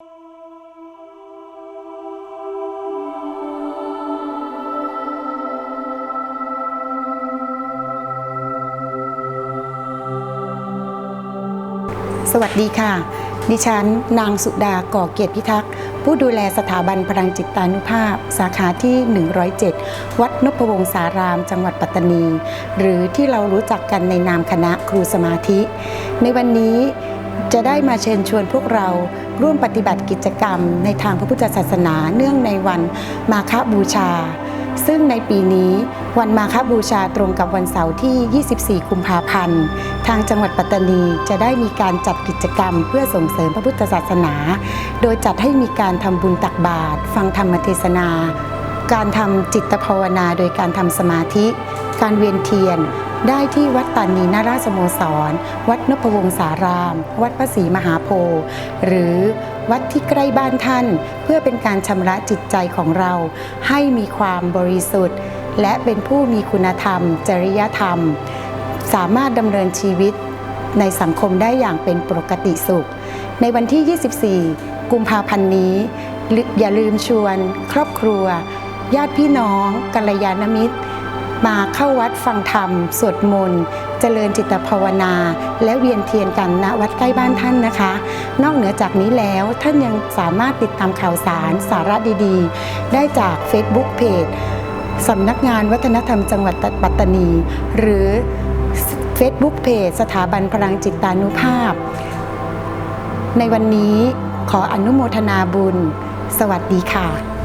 สวัสดีค่ะ ดิฉัน นางสุดาก่อเกียรติพิทักษ์ ผู้ดูแลสถาบันพลังจิตตานุภาพ สาขาที่ 107 วัดนพวงศาราม จังหวัดปัตตานี หรือที่เรารู้จักกันในนามคณะครูสมาธิ ในวันนี้ จะได้มาเชิญชวนพวกเราร่วมปฏิบัติกิจกรรม ในทางพระพุทธศาสนาเนื่องในวันมาฆบูชา ซึ่งในปีนี้วันมาฆบูชาตรงกับวันเสาร์ที่ 24 กุมภาพันธ์ ทางจังหวัดปัตตานีจะได้มีการจัดกิจกรรม เพื่อส่งเสริมพระพุทธศาสนา โดยจัดให้มีการทำบุญตักบาตรฟังธรรมเทศนา การทำจิตภาวนาโดยการทำสมาธิ การเวียนเทียนได้ที่วัดตานีนาราสโมสร วัดนพวงศาราม วัดพระศรีมหาโพธิ์หรือวัดที่ใกล้บ้านท่าน เพื่อเป็นการชำระจิตใจของเรา ให้มีความบริสุทธิ์ และเป็นผู้มีคุณธรรม จริยธรรม สามารถดำเนินชีวิตในสังคมได้อย่างเป็นปกติสุข ในวันที่ 24 กุมภาพันธ์นี้ อย่าลืมชวน ครอบครัว ญาติพี่น้องกัลยาณมิตร มาเข้าวัดฟังธรรม สวดมนต์ เจริญจิตภาวนา และเวียนเทียนกันณวัดใกล้บ้านท่านนะคะ นอกเหนือจากนี้แล้วท่านยังสามารถติดตามข่าวสารสาระดีๆ ได้จาก Facebook Page สำนักงานวัฒนธรรมจังหวัดปัตตานี หรือ Facebook Page สถาบันพลังจิตานุภาพ ในวันนี้ขออนุโมทนาบุญ สวัสดีค่ะ